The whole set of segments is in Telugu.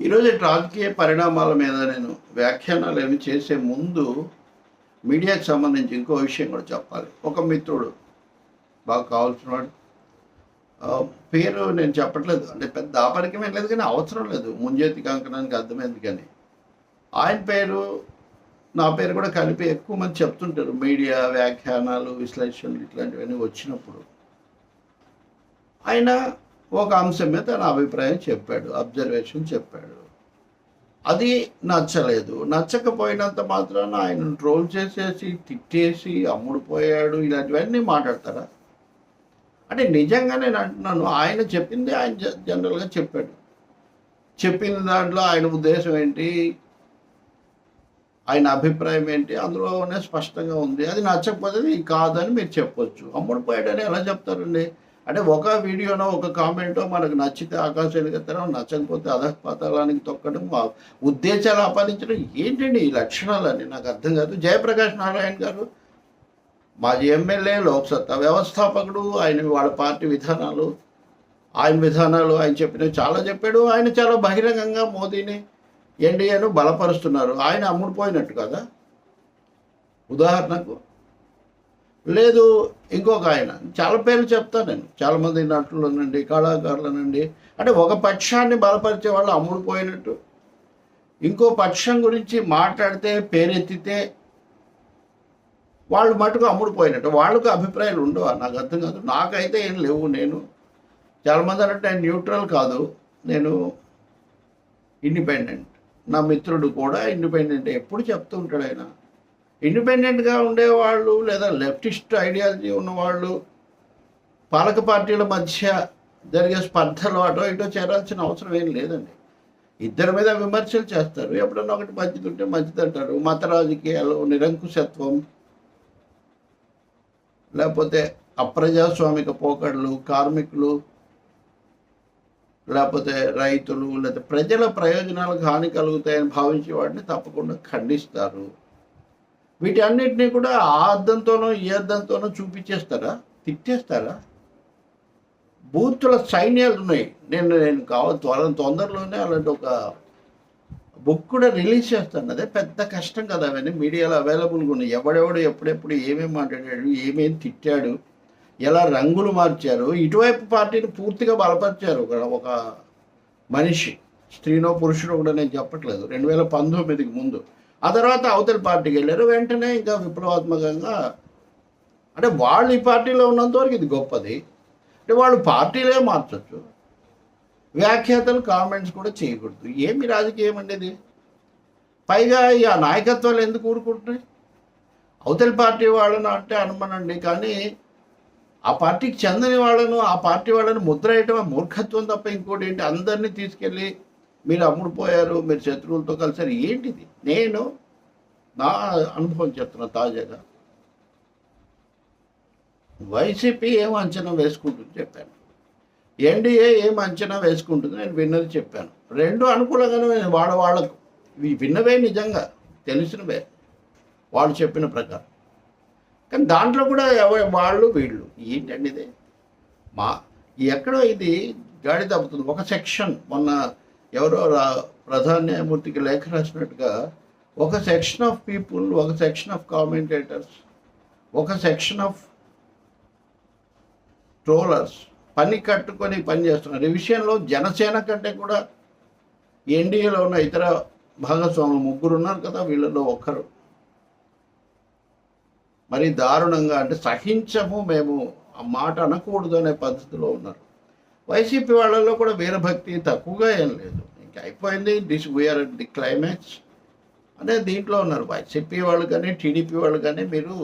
ఈరోజు రాజకీయ పరిణామాల మీద నేను వ్యాఖ్యానాలు ఏమి చేసే ముందు మీడియాకి సంబంధించి ఇంకో విషయం కూడా చెప్పాలి. ఒక మిత్రుడు బాగా కావాల్సిన వాడు పేరు నేను చెప్పట్లేదు. అంటే పెద్ద ఆపరికం ఏం లేదు కానీ అవసరం లేదు. ముంజేతి కంకణానికి అర్థమైంది కానీ. ఆయన పేరు నా పేరు కూడా కలిపి ఎక్కువ మంది చెప్తుంటారు. మీడియా వ్యాఖ్యానాలు విశ్లేషణలు ఇట్లాంటివన్నీ వచ్చినప్పుడు. ఆయన ఒక అంశం మీద తన అభిప్రాయం చెప్పాడు అబ్జర్వేషన్ చెప్పాడు. అది నచ్చలేదు. నచ్చకపోయినంత మాత్రాన ఆయన ట్రోల్ చేసేసి తిట్టేసి అమ్ముడుపోయాడు ఇలాంటివన్నీ మాట్లాడతారా? అంటే నిజంగా నేను అంటున్నాను ఆయన చెప్పింది ఆయన జ- జనరల్గా చెప్పాడు. చెప్పిన దాంట్లో ఆయన ఉద్దేశం ఏంటి? ఆయన అభిప్రాయం ఏంటి? అందులోనే స్పష్టంగా ఉంది. అది నచ్చకపోతే ఇది కాదని మీరు చెప్పొచ్చు. అమ్ముడుపోయాడని ఎలా చెప్తారండి? అంటే ఒక వీడియోనో ఒక కామెంటో మనకు నచ్చితే ఆకాశానికి ఎత్తడం నచ్చకపోతే అధపాతాలానికి తొక్కడం ఉద్దేశాలు ఆపాదించడం ఏంటండి ఈ లక్షణాలని నాకు అర్థం కాదు. జయప్రకాష్ నారాయణ గారు మాజీ ఎమ్మెల్యే లోక్సత్తా వ్యవస్థాపకుడు ఆయన వాళ్ళ పార్టీ విధానాలు ఆయన విధానాలు ఆయన చెప్పినవి చాలా చెప్పాడు. ఆయన చాలా బహిరంగంగా మోదీని ఎన్డీఏను బలపరుస్తున్నారు. ఆయన అమ్ముడుపోయినట్టు కదా? ఉదాహరణకు లేదు ఇంకొక ఆయన. చాలా పేర్లు చెప్తాను నేను. చాలామంది నటుల కళాకారులనండి. అంటే ఒక పక్షాన్ని బలపరిచే వాళ్ళు అమ్ముడుపోయినట్టు ఇంకో పక్షం గురించి మాట్లాడితే పేరెత్తితే వాళ్ళు మటుకు అమ్ముడుపోయినట్టు వాళ్ళకు అభిప్రాయాలు ఉండవు? నాకు అర్థం కాదు. నాకైతే ఏం లేవు నేను. చాలామంది అన్నట్టు నేను న్యూట్రల్ కాదు. నేను ఇండిపెండెంట్. నా మిత్రుడు కూడా ఇండిపెండెంట్. ఎప్పుడు చెప్తూ ఉంటాడు ఆయన. ఇండిపెండెంట్గా ఉండేవాళ్ళు లేదా లెఫ్టిస్ట్ ఐడియాలజీ ఉన్నవాళ్ళు పాలక పార్టీల మధ్య జరిగే స్పర్ధలు అటో ఇటో చేరాల్సిన అవసరం ఏం లేదండి. ఇద్దరి మీద విమర్శలు చేస్తారు. ఎప్పుడన్నా ఒకటి మంచిది ఉంటే మంచిది అంటారు. మత రాజకీయాలు నిరంకుశత్వం లేకపోతే అప్రజాస్వామిక పోకడలు కార్మికులు లేకపోతే రైతులు లేకపోతే ప్రజల ప్రయోజనాలకు హాని కలుగుతాయని భావించే వాటిని తప్పకుండా ఖండిస్తారు. వీటన్నిటిని కూడా ఆ అద్దంతోనో ఈ అద్దంతోనో చూపించేస్తారా? తిట్టేస్తారా? బూతుల సైన్యాలు ఉన్నాయి. నేను నేను కావాలి త్వర తొందరలోనే అలాంటి ఒక బుక్ కూడా రిలీజ్ చేస్తాను అదే పెద్ద కష్టం కదా అవన్నీ. మీడియాలో అవైలబుల్గా ఉన్నాయి. ఎవడెవడు ఎప్పుడెప్పుడు ఏమేమి మాట్లాడాడు ఏమేమి తిట్టాడు ఎలా రంగులు మార్చారు ఇటువైపు పార్టీని పూర్తిగా బలపరిచారు ఒక ఒక మనిషి. స్త్రీనో పురుషుడో కూడా నేను చెప్పట్లేదు. రెండు వేల పంతొమ్మిదికి ముందు. ఆ తర్వాత అవతల పార్టీకి వెళ్ళారు. వెంటనే ఇంకా విప్లవాత్మకంగా అంటే వాళ్ళు ఈ పార్టీలో ఉన్నంతవరకు ఇది గొప్పది. అంటే వాళ్ళు పార్టీలే మార్చొచ్చు. వ్యాఖ్యాతలు కామెంట్స్ కూడా చేయకూడదు. ఏమి రాజకీయం అండి ఇది? పైగా ఈ ఆ నాయకత్వాలు ఎందుకు ఊరుకుంటున్నాయి? అవతల పార్టీ వాళ్ళను అంటే అనుమానండి కానీ ఆ పార్టీకి చెందని వాళ్ళను ఆ పార్టీ వాళ్ళని ముద్ర వేయటం మూర్ఖత్వం తప్ప ఇంకోటి ఏంటి? అందరినీ తీసుకెళ్ళి మీరు అమ్ముడుపోయారు మీరు శత్రువులతో కలిసారు ఏంటిది? నేను నా అనుభవం చెప్తున్నా తాజాగా. వైసీపీ ఏం అంచనా వేసుకుంటుంది చెప్పాను. ఎన్డీఏ ఏం అంచనా వేసుకుంటుంది నేను విన్నది చెప్పాను. రెండు అనుకూలంగానే నేను వాళ్ళ వాళ్ళకు ఇవి విన్నవే నిజంగా తెలిసినవే వాళ్ళు చెప్పిన ప్రకారం. కానీ దాంట్లో కూడా ఎవ- వాళ్ళు వీళ్ళు ఏంటండి ఇది? మా ఎక్కడో ఇది గాడి తప్పుతుంది. ఒక సెక్షన్ మొన్న ఎవరో రా ప్రధాన న్యాయమూర్తికి లేఖ రాసినట్టుగా ఒక సెక్షన్ ఆఫ్ పీపుల్ ఒక సెక్షన్ ఆఫ్ కామెంటేటర్స్ ఒక సెక్షన్ ఆఫ్ ట్రోలర్స్ పని కట్టుకొని పని చేస్తున్నారు. ఈ విషయంలో జనసేన కంటే కూడా ఎన్డీఏలో ఉన్న ఇతర భాగస్వాములు ముగ్గురు ఉన్నారు కదా వీళ్ళలో ఒక్కరు. మరి దారుణంగా అంటే సహించము మేము ఆ మాట అనకూడదు అనే పద్ధతిలో ఉన్నారు. వైసీపీ వాళ్ళలో కూడా వీరభక్తి తక్కువగా ఏం లేదు. ఇంకా అయిపోయింది. డిస్ వీఆర్ ది క్లైమాక్స్ అనే దీంట్లో ఉన్నారు. వైసీపీ వాళ్ళు కానీ టీడీపీ వాళ్ళు కానీ మీరు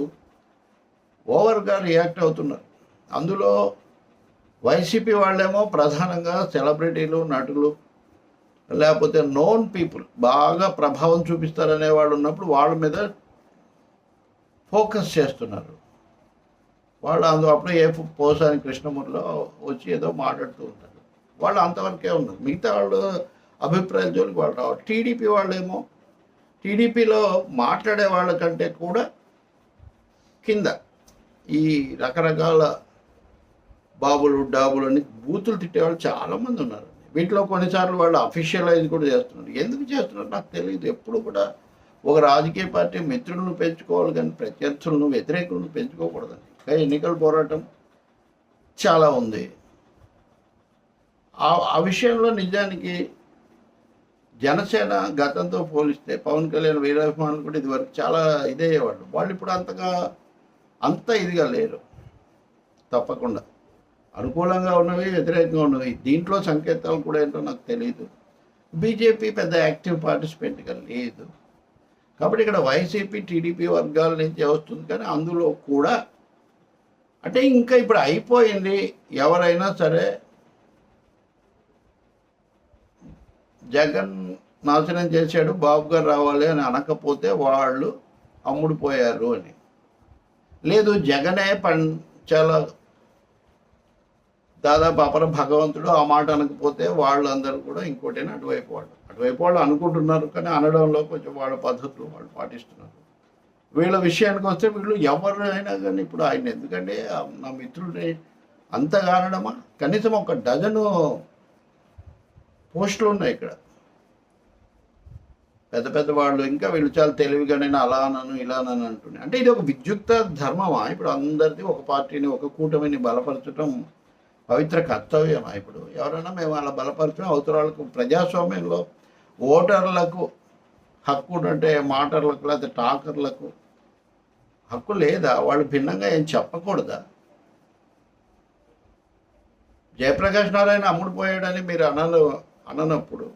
ఓవర్గా రియాక్ట్ అవుతున్నారు. అందులో వైసీపీ వాళ్ళేమో ప్రధానంగా సెలబ్రిటీలు నటులు లేకపోతే నోన్ పీపుల్ బాగా ప్రభావం చూపిస్తారనే వాళ్ళు ఉన్నప్పుడు వాళ్ళ మీద ఫోకస్ చేస్తున్నారు. వాళ్ళు అందు అప్పుడు ఏ పోసాని కృష్ణమూర్తిలో వచ్చి ఏదో మాట్లాడుతూ ఉంటారు. వాళ్ళు అంతవరకే ఉన్నారు. మిగతా వాళ్ళు అభిప్రాయాల జోలికి వాళ్ళు రావాలి టీడీపీ వాళ్ళేమో టీడీపీలో మాట్లాడే వాళ్ళకంటే కూడా కింద ఈ రకరకాల బాబులు డాబులు అని బూతులు తిట్టేవాళ్ళు చాలామంది ఉన్నారు. వీటిలో కొన్నిసార్లు వాళ్ళు అఫీషియలైజ్ కూడా చేస్తున్నారు. ఎందుకు చేస్తున్నారు? నాకు తెలియదు ఎప్పుడు కూడా ఒక రాజకీయ పార్టీ మిత్రులను పెంచుకోవాలి కానీ ప్రత్యర్థులను వ్యతిరేకులను పెంచుకోకూడదండి. ఎన్నికల పోరాటం చాలా ఉంది. ఆ విషయంలో నిజానికి జనసేన గతంతో పోలిస్తే పవన్ కళ్యాణ్ వీరాభిమానులు కూడా ఇదివరకు చాలా ఇదయ్యేవాళ్ళు. వాళ్ళు ఇప్పుడు అంతగా అంత ఇదిగా లేరు. తప్పకుండా. అనుకూలంగా ఉన్నవి వ్యతిరేకంగా ఉన్నవి. దీంట్లో సంకేతాలు కూడా ఏంటో నాకు తెలియదు బీజేపీ పెద్ద యాక్టివ్ పార్టిసిపెంట్గా లేదు. కాబట్టి ఇక్కడ వైసీపీ టీడీపీ వర్గాల నుంచి వస్తుంది కానీ అందులో కూడా అంటే ఇంకా ఇప్పుడు అయిపోయింది. ఎవరైనా సరే జగన్ నాశనం చేశాడు బాబు గారు రావాలి అని అనకపోతే వాళ్ళు అమ్ముడుపోయారు అని. లేదు జగనే పం చాలా దాదాపు అపర భగవంతుడు ఆ మాట అనకపోతే వాళ్ళందరూ కూడా ఇంకోటైనా అటువైపు వాళ్ళు. అటువైపు వాళ్ళు అనుకుంటున్నారు కానీ అనడంలో కొంచెం వాళ్ళ పద్ధతులు వాళ్ళు పాటిస్తున్నారు. వీళ్ళ విషయానికి వస్తే వీళ్ళు ఎవరైనా కానీ ఇప్పుడు ఆయన ఎందుకంటే నా మిత్రుడే అంత కారణమా? కనీసం ఒక డజను పోస్టులు ఉన్నాయి ఇక్కడ. పెద్ద పెద్ద వాళ్ళు ఇంకా వీళ్ళు చాలా తెలివిగా నేను అలా అనను ఇలా అనను అంటున్నాను అంటే ఇది ఒక విద్యుక్త ధర్మమా? ఇప్పుడు అందరిది ఒక పార్టీని ఒక కూటమిని బలపరచడం పవిత్ర కర్తవ్యమా ఇప్పుడు? ఎవరైనా మేము అలా బలపరచడం అవసరాలకు ప్రజాస్వామ్యంలో ఓటర్లకు హక్కు అంటే మాటర్లకు లేకపోతే టాకర్లకు హక్కు లేదా? వాళ్ళు భిన్నంగా ఏం చెప్పకూడదా? జయప్రకాష్ నారాయణ అమ్ముడుపోయాడని మీరు అనను అననప్పుడు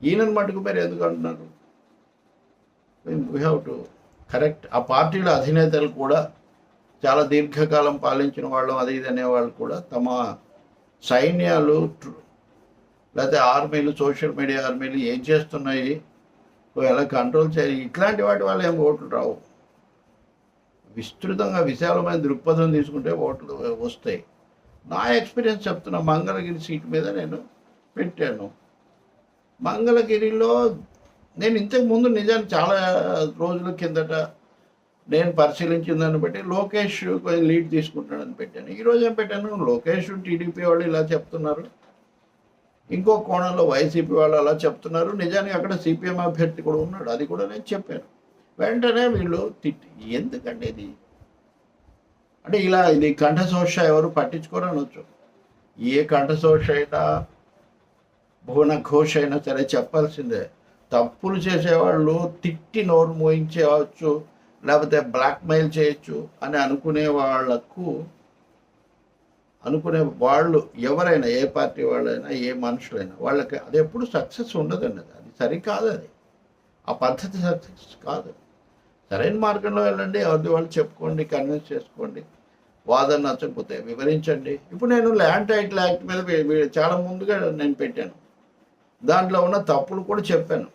ఈయనను మటుకు మీరు ఎందుకు అంటున్నారు? వీ హ్యావ్ టు కరెక్ట్ ఆ పార్టీల అధినేతలు కూడా చాలా దీర్ఘకాలం పాలించిన వాళ్ళం అది ఇది అనేవాళ్ళు కూడా తమ సైన్యాలు లేకపోతే ఆర్మీలు సోషల్ మీడియా ఆర్మీలు ఏం చేస్తున్నాయి? ఎలా కంట్రోల్ చేయాలి ఇట్లాంటి వాటి వల్ల ఏం ఓట్లు రావు. విస్తృతంగా విశాలమైన దృక్పథం తీసుకుంటే ఓట్లు వస్తాయి. నా ఎక్స్పీరియన్స్ చెప్తున్నా మంగళగిరి సీట్ మీద నేను పెట్టాను. మంగళగిరిలో నేను ఇంతకు ముందు నిజానికి చాలా రోజుల కిందట నేను పరిశీలించిన దాన్ని బట్టి లోకేష్ కొంచెం లీడ్ తీసుకుంటాడని పెట్టాను. ఈరోజు ఏం పెట్టాను? లోకేష్ టీడీపీ వాళ్ళు ఇలా చెప్తున్నారు. ఇంకో కోణంలో వైసీపీ వాళ్ళు అలా చెప్తున్నారు. నిజానికి అక్కడ సిపిఎం అభ్యర్థి కూడా ఉన్నాడు. అది కూడా నేను చెప్పాను. వెంటనే వీళ్ళు తిట్టి ఎందుకంటే ఇది? అంటే ఇలా ఇది కంఠశోష ఎవరు పట్టించుకోరు అనొచ్చు. ఏ కంఠశోష అయినా భువన ఘోష అయినా సరే చెప్పాల్సిందే. తప్పులు చేసేవాళ్ళు తిట్టి నోరు మోయించేవచ్చు లేకపోతే బ్లాక్మెయిల్ చేయొచ్చు అని అనుకునే వాళ్ళకు అనుకునే వాళ్ళు ఎవరైనా ఏ పార్టీ వాళ్ళైనా ఏ మనుషులైనా వాళ్ళకి అది ఎప్పుడు సక్సెస్ ఉండదండి అది. అది సరికాదు అది. ఆ పద్ధతి సక్సెస్ కాదు. సరైన మార్గంలో వెళ్ళండి ఎవరిది వాళ్ళు చెప్పుకోండి కన్విన్స్ చేసుకోండి వాదన నచ్చకపోతే వివరించండి. ఇప్పుడు నేను ల్యాండ్ టైటిల్ యాక్ట్ మీద చాలా ముందుగా నేను పెట్టాను. దాంట్లో ఉన్న తప్పులు కూడా చెప్పాను.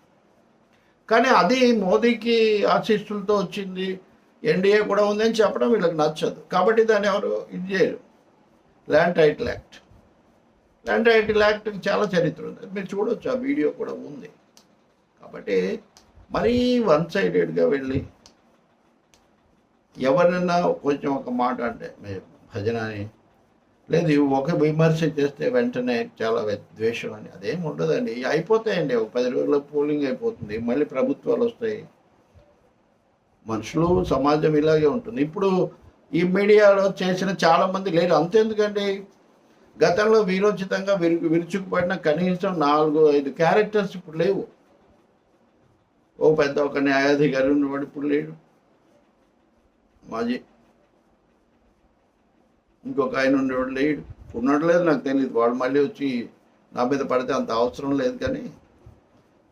కానీ అది మోదీకి ఆశిస్తులతో వచ్చింది ఎన్డీఏ కూడా ఉందని చెప్పడం వీళ్ళకి నచ్చదు. కాబట్టి దాన్ని ఎవరు ఇది చేయరు. Land title act land title act చాలా చరిత్ర ఉంది. మీరు చూడొచ్చు ఆ వీడియో కూడా ఉంది. కాబట్టి మరీ వన్ సైడెడ్గా వెళ్ళి ఎవరైనా కొంచెం ఒక మాట అంటే మీ లేదు ఒక విమర్శ చేస్తే వెంటనే చాలా ద్వేషం అని. అదేం ఉండదండి. అయిపోతాయండి. ఒక పది రోజుల్లో పోలింగ్ అయిపోతుంది. మళ్ళీ ప్రభుత్వాలు వస్తాయి. మనుషులు సమాజం ఇలాగే ఉంటుంది. ఇప్పుడు ఈ మీడియాలో చేసిన చాలా మంది లేరు. అంతెందుకండి? గతంలో వీరోచితంగా విరు విరుచుకుపడిన కనీసం నాలుగు ఐదు క్యారెక్టర్స్ ఇప్పుడు లేవు. ఓ పెద్ద ఒక న్యాయాధికారి ఉన్నవాడు ఇప్పుడు లేడు. మాజీ ఇంకొక ఆయన ఉండేవాడు లేడు. ఉన్నాడు లేదు నాకు తెలియదు వాడు మళ్ళీ వచ్చి నా మీద పడితే అంత అవసరం లేదు కానీ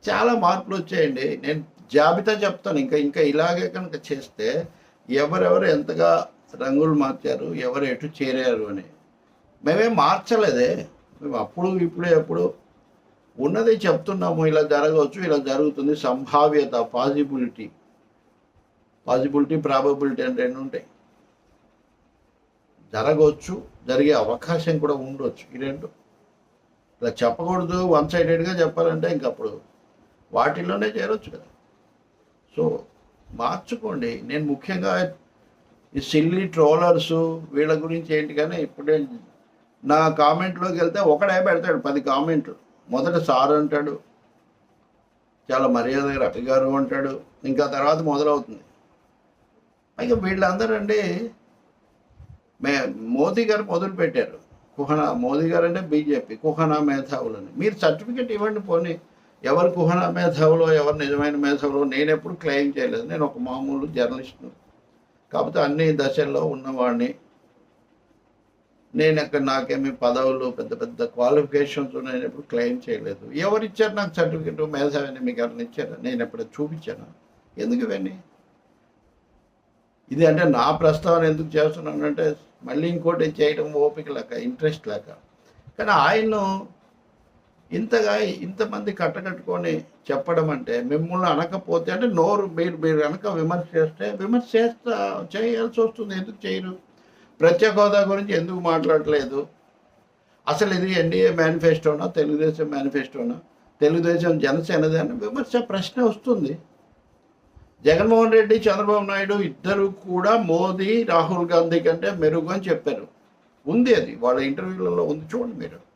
చాలా మార్పులు వచ్చాయండి. నేను జాబితా చెప్తాను. ఇంకా ఇంకా ఇలాగే కనుక చేస్తే ఎవరెవరు ఎంతగా రంగులు మార్చారు ఎవరు ఎటు చేరారు అని. మేమేం మార్చలేదే. మేము అప్పుడు ఇప్పుడు ఎప్పుడు ఉన్నది చెప్తున్నాము ఇలా జరగవచ్చు ఇలా జరుగుతుంది సంభావ్యత పాజిబిలిటీ. పాజిబిలిటీ ప్రాబబిలిటీ అంటే రెండు ఉంటాయి. జరగవచ్చు జరిగే అవకాశం కూడా ఉండొచ్చు ఈ రెండు. ఇలా చెప్పకూడదు వన్ సైడెడ్గా చెప్పాలంటే ఇంకప్పుడు వాటిల్లోనే చేరొచ్చు కదా. సో మార్చుకోండి. నేను ముఖ్యంగా ఈ సిల్లీ ట్రోలర్స్ వీళ్ళ గురించి ఏంటి కానీ ఇప్పుడే నా కామెంట్లోకి వెళ్తే ఒకడే పెడతాడు పది కామెంట్లు. మొదట సార్ అంటాడు చాలా మర్యాద రవి గారు అంటాడు ఇంకా తర్వాత మొదలవుతుంది. పైగా వీళ్ళందరూ అండి మే మోదీ గారు మొదలు పెట్టారు కుహనా మోదీ గారు అంటే బీజేపీ కుహనా మేధావులని మీరు సర్టిఫికెట్ ఇవ్వండి పోనీ ఎవరు కుహనా మేధావులో ఎవరు నిజమైన మేధావులో నేను ఎప్పుడు క్లెయిమ్ చేయలేదు. నేను ఒక మామూలు జర్నలిస్ట్ను. కాకపోతే అన్ని దశల్లో ఉన్నవాడిని నేను అక్కడ నాకేమి పదవులు పెద్ద పెద్ద క్వాలిఫికేషన్స్ నేను ఎప్పుడు క్లెయిమ్ చేయలేదు. ఎవరు ఇచ్చారు నాకు సర్టిఫికెట్ మేధావిని మీకు ఎవరిని ఇచ్చారు? నేను ఎప్పుడు చూపించాను? ఎందుకు ఇవన్నీ? ఇది అంటే నా ప్రస్తావన ఎందుకు చేస్తున్నానంటే మళ్ళీ ఇంకోటి చేయడం ఓపిక లేక ఇంట్రెస్ట్ లేక. కానీ ఆయన్ను ఇంతగా ఇంతమంది కట్టకట్టుకొని చెప్పడం అంటే మిమ్మల్ని అనకపోతే అంటే నోరు మీరు మీరు కనుక విమర్శ చేస్తే విమర్శ చేస్తా చేయాల్సి వస్తుంది. ఎందుకు చేయరు? ప్రత్యేక హోదా గురించి ఎందుకు మాట్లాడలేదు అసలు ఇది ఎన్డీఏ మేనిఫెస్టోనా తెలుగుదేశం మేనిఫెస్టోనా? తెలుగుదేశం జనసేనది అని విమర్శ ప్రశ్న వస్తుంది. జగన్మోహన్ రెడ్డి చంద్రబాబు నాయుడు ఇద్దరు కూడా మోదీ రాహుల్ గాంధీ కంటే మెరుగు అని చెప్పారు. ఉంది అది. వాళ్ళ ఇంటర్వ్యూలలో ఉంది. చూడండి మీరు.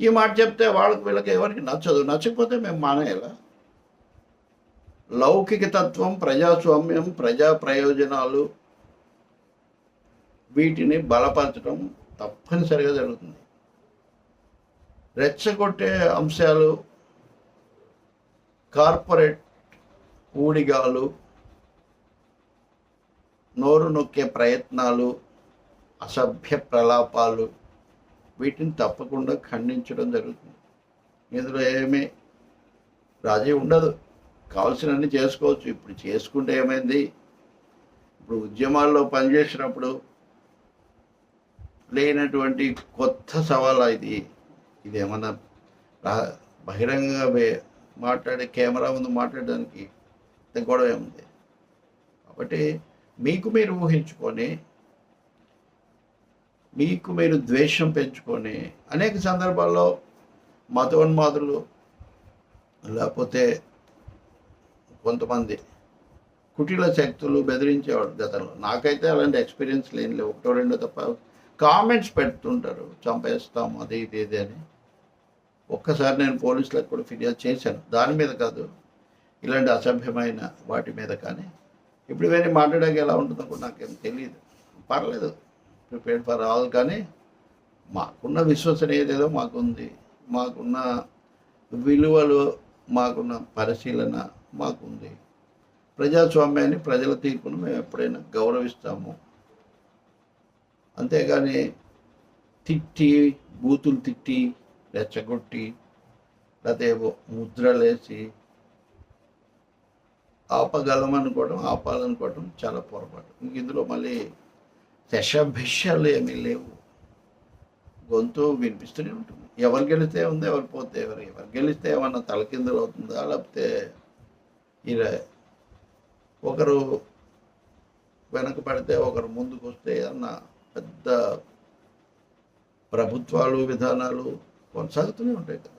ఈ మాట చెప్తే వాళ్ళకి వీళ్ళకి ఎవరికి నచ్చదు. నచ్చకపోతే మేము మానేయాలా? లౌకిక తత్వం ప్రజాస్వామ్యం ప్రజా ప్రయోజనాలు వీటిని బలపరచడం తప్పనిసరిగా జరుగుతుంది. రెచ్చగొట్టే అంశాలు కార్పొరేట్ ఊడిగాలు నోరు నొక్కే ప్రయత్నాలు అసభ్య ప్రలాపాలు వీటిని తప్పకుండా ఖండించడం జరుగుతుంది. ఇందులో ఏమీ రాజీ ఉండదు. కావాల్సినన్ని చేసుకోవచ్చు. ఇప్పుడు చేసుకుంటే ఏమైంది? ఇప్పుడు ఉద్యమాల్లో పనిచేసినప్పుడు లేనటువంటి కొత్త సవాల్ ఇది? ఇది ఏమన్నా బహిరంగంగా మాట్లాడే కెమెరా ముందు మాట్లాడడానికి గొడవ ఏముంది? కాబట్టి మీకు మీరు ఊహించుకొని మీకు మీరు ద్వేషం పెంచుకొని అనేక సందర్భాల్లో మతోన్మాదులు లేకపోతే కొంతమంది కుటీల శక్తులు బెదిరించేవాడు గతంలో. నాకైతే అలాంటి ఎక్స్పీరియన్స్ లేని లేవు. ఒకటో రెండో తప్ప కామెంట్స్ పెడుతుంటారు. చంపేస్తాం అది ఇది ఇది అని. ఒక్కసారి నేను పోలీసులకు కూడా ఫిర్యాదు చేశాను. దాని మీద కాదు ఇలాంటి అసభ్యమైన వాటి మీద కానీ. ఇప్పుడు ఇవన్నీ మాట్లాడాక ఎలా ఉంటుందో కూడా నాకేం తెలియదు పర్లేదు. ప్రిపేర్డ్ ఫర్ ఆల్ కానీ మాకున్న విశ్వసనీయత ఏదో మాకుంది. మాకున్న విలువలు మాకున్న పరిశీలన మాకుంది. ప్రజాస్వామ్యాన్ని ప్రజల తీర్పును మేము ఎప్పుడైనా గౌరవిస్తాము. అంతేగాని తిట్టి బూతులు తిట్టి రెచ్చగొట్టి లేకపోతే ముద్రలేసి ఆపగలమనుకోవడం ఆపాలనుకోవడం చాలా పొరపాటు. ఇంక ఇందులో మళ్ళీ శశభిషాలు ఏమీ లేవు. గొంతు వినిపిస్తూనే ఉంటుంది. ఎవరు గెలిస్తే ఉంది ఎవరు పోతే ఎవరు ఎవరు గెలిస్తే ఏమన్నా తలకిందులు అవుతుందా? లేకపోతే ఇలా ఒకరు వెనక పడితే ఒకరు ముందుకు వస్తే అన్న పెద్ద ప్రభుత్వాలు విధానాలు కొనసాగుతూనే ఉంటాయి కదా.